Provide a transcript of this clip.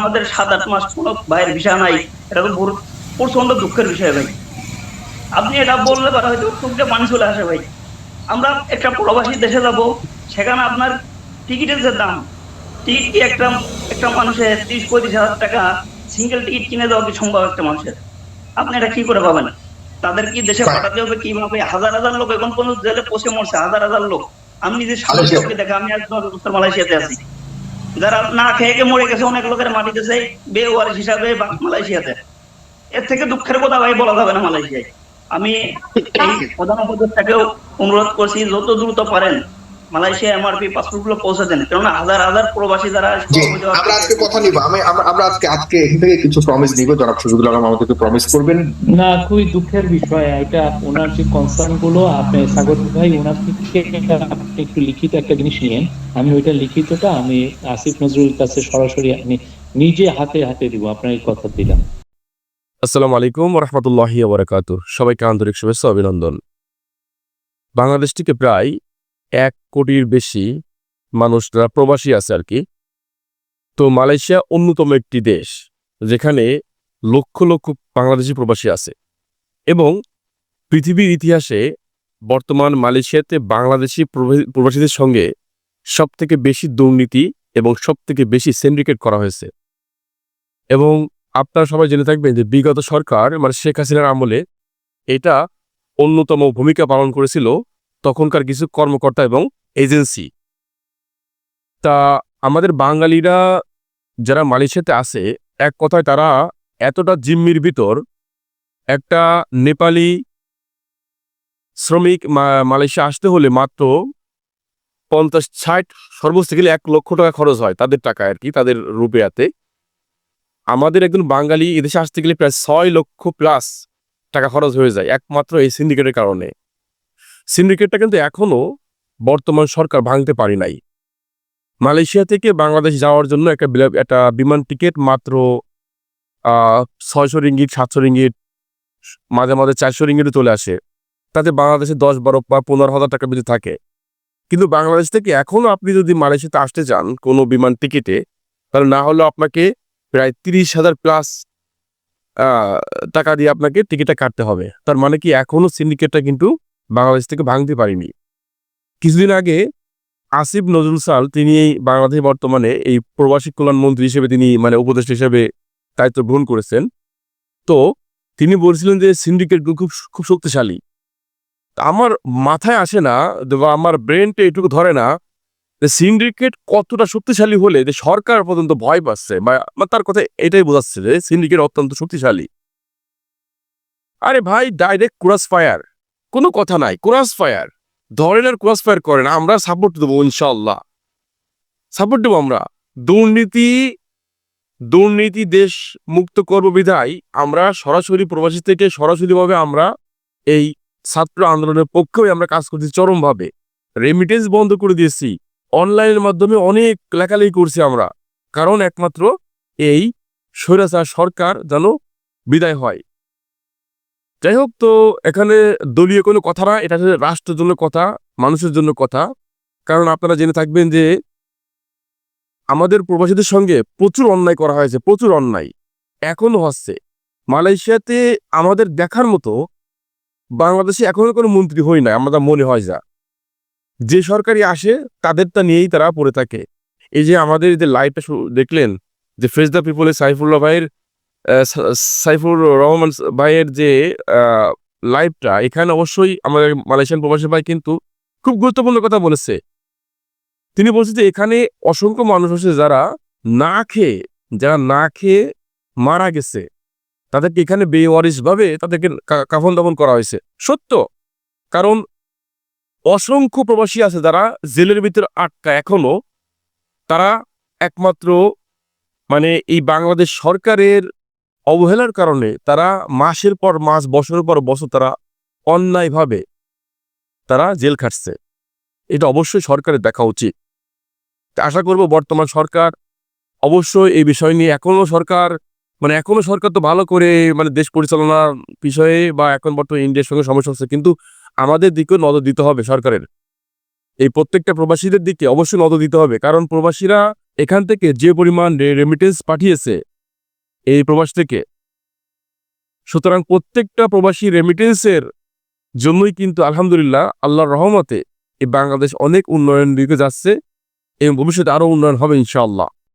আমাদের সাত আট মাস কোনো ভাইয়ের ভিসা নাই এটা তো প্রচণ্ড দুঃখের বিষয় ভাই। আপনি এটা বললে পারে হয়তো টুকটে পানি চলে আসে ভাই। আমরা একটা প্রবাসী দেশে যাব সেখানে আপনার টিকিটের যে দাম টিকিট কি একটা একটা মানুষের তিরিশ পঁয়ত্রিশ হাজার টাকা সিঙ্গেল টিকিট কিনে দেওয়া কি সম্ভব একটা মানুষের? আপনি এটা কি করে পাবেন? তাদের কি দেশে পাঠাতে হবে কীভাবে? হাজার হাজার লোক এখন পর্যন্ত জেলে পচে মরছে হাজার হাজার লোক। আমি নিজে। চোখে দেখে আমি একদম উত্তর মালয়েশিয়াতে আছি। যারা না খেয়ে মরে গেছে অনেক লোকের মাটিতে গেছে বেওয়ারিস হিসাবে মালয়েশিয়াতে। এর থেকে দুঃখের কথা ভাই বলা যাবে না মালয়েশিয়ায়। আমি প্রধান উপদেষ্টাকেও অনুরোধ করছি যত দ্রুত পারেন মালয়েশিয়া এমআরপি পাসপোর্টগুলো পৌঁছে দেন। কেননা হাজার হাজার প্রবাসী যারা আমরা আজকে কথা নিব। আমি আমরা আজকে আজকে এখান থেকে কিছু প্রমিস নিব জনাব আলম আমাদেরকে প্রমিস করবেন। না খুবই দুঃখের বিষয়। এটা ওনার যে কনসার্নগুলো আপনি সাগর ভাই ওনার থেকে আপনি একটু লিখিত একটা জিনিস নিয়েন। আমি ওইটা লিখিতটা আমি আসিফ নজরুল কাছে সরাসরি আমি নিজে হাতে হাতে দিব। আপনার এই কথা দিলাম। আসসালামু আলাইকুম রহমতুল্লাহি ওবরাকাতু সবাইকে আন্তরিক শুভেচ্ছা অভিনন্দন। বাংলাদেশটিকে প্রায় এক কোটির বেশি মানুষরা প্রবাসী আছে আর কি। তো মালয়েশিয়া অন্যতম একটি দেশ, যেখানে লক্ষ লক্ষ বাংলাদেশি প্রবাসী আছে এবং পৃথিবীর ইতিহাসে বর্তমান মালয়েশিয়াতে বাংলাদেশি প্রবাসী- প্রবাসীদের সঙ্গে সবথেকে বেশি দুর্নীতি এবং সবথেকে বেশি সেন্ডিকেট করা হয়েছে। এবং আপনারা সবাই জেনে থাকবেন যে বিগত সরকার মানে শেখ হাসিনার আমলে এটা অন্যতম ভূমিকা পালন করেছিল তখনকার কিছু কর্মকর্তা এবং এজেন্সি। তা আমাদের বাঙালিরা যারা মালয়েশিয়াতে আছে, এক কথায় তারা এতটা জিম্মির ভিতর, একটা নেপালি শ্রমিক মালয়েশিয়া আসতে হলে মাত্র পঞ্চাশ ষাট, সর্বোচ্চ গেলে এক লক্ষ টাকা খরচ হয় তাদের টাকা আর কি, তাদের রুপিয়াতে। আমাদের একজন বাঙালি এদেশে আসতে গেলে প্রায় ছয় লক্ষ প্লাস টাকা খরচ হয়ে যায়, একমাত্র এই সিন্ডিকেটের কারণে। সিন্ডিকেটটা কিন্তু এখনও বর্তমান সরকার ভাঙতে পারি নাই। মালয়েশিয়া থেকে বাংলাদেশ যাওয়ার জন্য একটা একটা বিমান টিকিট মাত্র ছয়শো রিঙ্গিট সাতশো রিঙ্গিট মাঝে মাঝে চারশো রিঙ্গিটও চলে আসে। তাতে বাংলাদেশে দশ বারো বা পনেরো হাজার টাকা বেশি থাকে। কিন্তু বাংলাদেশ থেকে এখনও আপনি যদি মালয়েশিয়াতে আসতে চান কোনো বিমান টিকিটে, তাহলে না হলেও আপনাকে প্রায় তিরিশ হাজার প্লাস টাকা দিয়ে আপনাকে টিকিটটা কাটতে হবে। তার মানে কি এখনও সিন্ডিকেটটা কিন্তু বাংলাদেশ থেকে ভাঙতে পারিনি। কিছুদিন আগে আসিফ নজরুল সাল, তিনি এই বাংলাদেশ বর্তমানে এই প্রবাসী কল্যাণ মন্ত্রী হিসেবে তিনি মানে উপদেষ্টা হিসেবে দায়িত্ব গ্রহণ করেছেন। তো তিনি বলছিলেন যে সিন্ডিকেটগুলো খুব খুব শক্তিশালী। আমার মাথায় আসে না, বা আমার ব্রেনটা এটুকু ধরে না যে সিন্ডিকেট কতটা শক্তিশালী হলে যে সরকার পর্যন্ত ভয় পাচ্ছে, বা তার কথা এটাই বোঝাচ্ছে যে সিন্ডিকেট অত্যন্ত শক্তিশালী। আরে ভাই ডাইরেক্ট ক্রস ফায়ার কোনো কথা নাই ক্রস ফায়ার ধরেন আর ক্রস ফায়ার করেন, আমরা সাপোর্ট দেবো ইনশাল্লাহ সাপোর্ট দেবো আমরা। দুর্নীতি দুর্নীতি দেশ মুক্ত করব বিধায় আমরা সরাসরি প্রবাসী থেকে সরাসরিভাবে আমরা এই ছাত্র আন্দোলনের পক্ষেও আমরা কাজ করছি চরমভাবে। রেমিটেন্স বন্ধ করে দিয়েছি। অনলাইনের মাধ্যমে অনেক লেখালেখি করছি আমরা। কারণ একমাত্র এই স্বৈরাচার সরকার যেন বিদায় হয়। যাই হোক তো এখানে দলীয় কোনো কথা না, এটা হচ্ছে রাষ্ট্রের জন্য কথা, মানুষের জন্য কথা। কারণ আপনারা জেনে থাকবেন যে আমাদের প্রবাসীদের সঙ্গে প্রচুর অন্যায় করা হয়েছে, প্রচুর অন্যায়। এখনও হচ্ছে। মালয়েশিয়াতে আমাদের দেখার মতো বাংলাদেশে এখনও কোনো মন্ত্রী হই না আমাদের মনে হয় যা। যে সরকারি আসে, তাদেরটা নিয়েই তারা পড়ে থাকে। এই যে আমাদের যে লাইভটা দেখলেন, যে ফেস দ্য পিপলের সাইফুল্লাহ ভাইয়ের সাইফুর রহমান ভাইয়ের যে লাইভটা এখানে অবশ্যই আমাদের মালয়েশিয়ান প্রবাসী ভাই কিন্তু খুব গুরুত্বপূর্ণ কথা বলেছে। তিনি বলছে যে, এখানে অসংখ্য মানুষ আছে যারা না খেয়ে, যারা না খেয়ে মারা গেছে। তাদেরকে এখানে বেওয়ারিশ ভাবে তাদেরকে কাফন দাফন করা হয়েছে। সত্য। কারণ অসংখ্য প্রবাসী আছে যারা জেলের ভিতরে আটকা এখনও। তারা একমাত্র মানে এই বাংলাদেশ সরকারের অবহেলার কারণে তারা মাসের পর মাস, বছরের পর বছর তারা অন্যায়ভাবে তারা জেল খাটছে। এটা অবশ্যই সরকারের দেখা উচিত। আশা করব বর্তমান সরকার অবশ্যই এই বিষয় নিয়ে এখনও সরকার মানে এখনও সরকার তো ভালো করে মানে দেশ পরিচালনার বিষয়ে বা এখন বর্তমানে ইন্ডিয়ার সঙ্গে সমস্যা হচ্ছে, কিন্তু আমাদের দিকেও নজর দিতে হবে সরকারের। এই প্রত্যেকটা প্রবাসীদের দিকে অবশ্যই নজর দিতে হবে, কারণ প্রবাসীরা এখান থেকে যে পরিমাণ রেমিটেন্স পাঠিয়েছে এই প্রবাস থেকে। সুতরাং প্রত্যেকটা প্রবাসী রেমিটেন্সের জন্যই কিন্তু আলহামদুলিল্লাহ আল্লাহর রহমতে এই বাংলাদেশ অনেক উন্নয়ন দিকে যাচ্ছে এবং ভবিষ্যতে আরও উন্নয়ন হবে ইনশাআল্লাহ।